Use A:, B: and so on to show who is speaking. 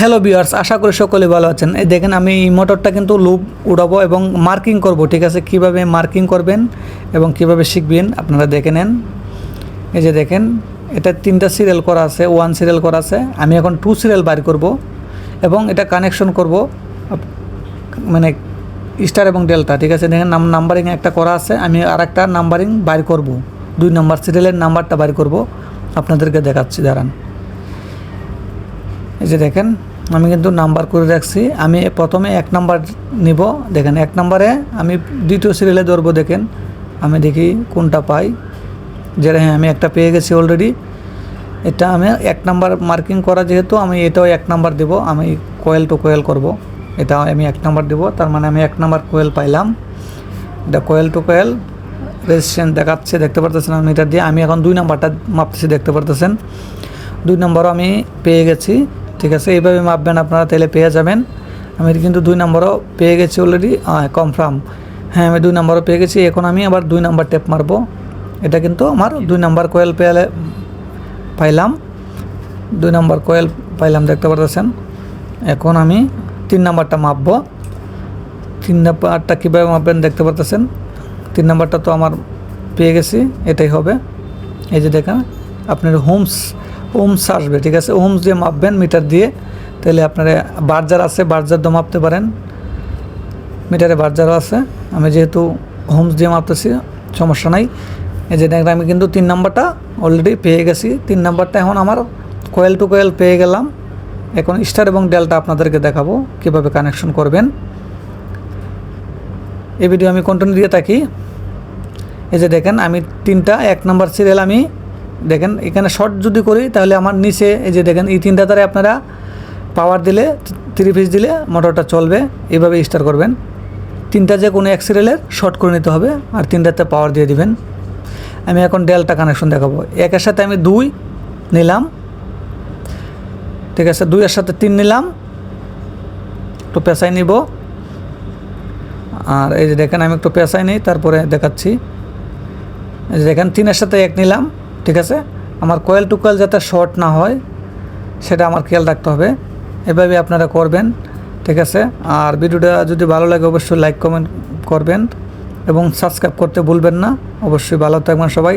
A: Hello বিয়ার্স আশা করি সকলে ভালো আছেন। এই দেখেন আমি এই মোটরটা কিন্তু লুপ উড়াবো এবং মার্কিং করব, ঠিক আছে? কীভাবে মার্কিং করবেন এবং কীভাবে শিখবেন আপনারা দেখে নেন। এই যে দেখেন, এটা তিনটা সিরিয়াল করা আছে ওয়ান সিরিয়াল করা আছে। আমি এখন টু সিরিয়াল বাইর করব এবং এটা কানেকশন করব মানে স্টার এবং ডেল্টা ঠিক আছে? দেখেন নাম নাম্বারিং একটা করা আছে, আমি আর একটা নাম্বারিং বার করব। দুই নাম্বার সিরিয়ালের নাম্বারটা বাইর করব। আপনাদেরকে দেখাচ্ছি, দাঁড়ান। এই যে দেখেন, আমি কিন্তু নাম্বার করে রাখছি। আমি প্রথমে এক নাম্বার নিব। দেখেন, এক নাম্বারে আমি দ্বিতীয় সিরিয়ালে ধরবো, দেখেন। আমি দেখি কোনটা পাই। যেটা হ্যাঁ আমি একটা পেয়ে গেছি অলরেডি এটা আমি এক নাম্বার মার্কিং করা যেহেতু, আমি এটাও এক নাম্বার দেব। আমি কোয়েল টু কোয়েল করব। এটা আমি এক নাম্বার দেব। তার মানে আমি এক নাম্বার কোয়েল পাইলাম। এটা কোয়েল টু কোয়েল রেজিস্ট্রেশন দেখাচ্ছে, দেখতে পারতেছেন আমি এটা দিয়ে। আমি এখন দুই নাম্বারটা মাপতেছি, দেখতে পারতেছেন। দুই নম্বরও আমি পেয়ে গেছি। ঠিক আছে এইভাবে মাপবেন আপনারা তাহলে পেয়ে যাবেন। আমি কিন্তু দুই নম্বরও পেয়ে গেছি অলরেডি হ্যাঁ কনফার্ম হ্যাঁ আমি দুই নম্বরও পেয়ে গেছি। এখন আমি আবার দুই নাম্বার টেপ মারবো। এটা কিন্তু আমার দুই নাম্বার কোয়েল পেলে পাইলাম। দুই নম্বর কোয়েল পাইলাম দেখতে পারতেছেন। এখন আমি তিন নাম্বারটা মাপবো। তিন নাম্বারটা কীভাবে মাপবেন দেখতে পারতেছেন। তিন নাম্বারটা তো আমার পেয়ে গেছি এটাই হবে। এই যে দেখেন আপনার হোমস হোমস আসবে, ঠিক আছে? হোমস দিয়ে মাপবেন মিটার দিয়ে। তাহলে আপনার বার্জার আছে, বার্জার দিয়ে মাপতে পারেন। মিটারে বার্জারও আছে। আমি যেহেতু হোমস দিয়ে মাপতেছি, সমস্যা নাই। এই যে দেখেন, আমি কিন্তু তিন নাম্বারটা অলরেডি পেয়ে গেছি। তিন নাম্বারটা এখন আমার কোয়েল টু কোয়েল পেয়ে গেলাম। এখন স্টার এবং ডেলটা আপনাদেরকে দেখাবো কীভাবে কানেকশন করবেন। এই ভিডিও আমি কন্টিনিউ দিয়ে থাকি। এই যে দেখেন, আমি তিনটা, এক নাম্বার সিরিয়াল আমি দেখেন, এখানে শর্ট যদি করি, তাহলে আমার নিচে এই যে দেখেন, এই তিনটা দ্বারা আপনারা পাওয়ার দিলে থ্রি পিস দিলে মোটরটা চলবে। এইভাবে স্টার করবেন। তিনটা যে কোনো এক সিরিয়ালের শর্ট করে নিতে হবে আর তিনটাতে পাওয়ার দিয়ে দিবেন। আমি এখন ডেলটা কানেকশন দেখাবো। একের সাথে আমি দুই নিলাম। ঠিক আছে, দুইয়ের সাথে তিন নিলাম। একটু পেশাই নিব। আর এই যে দেখেন, আমি একটু পেশাই নিই, তারপরে দেখাচ্ছি। এই যে দেখেন, তিনের সাথে এক নিলাম। ঠিক আছে? আমার কয়েল টু কয়েল যাতে শর্ট না হয়, সেটা আমার খেয়াল রাখতে হবে। এভাবে আপনারা করবেন, ঠিক আছে? আর ভিডিওটা যদি ভালো লাগে, অবশ্যই লাইক কমেন্ট করবেন এবং সাবস্ক্রাইব করতে ভুলবেন না। অবশ্যই ভালো থাকবেন সবাই।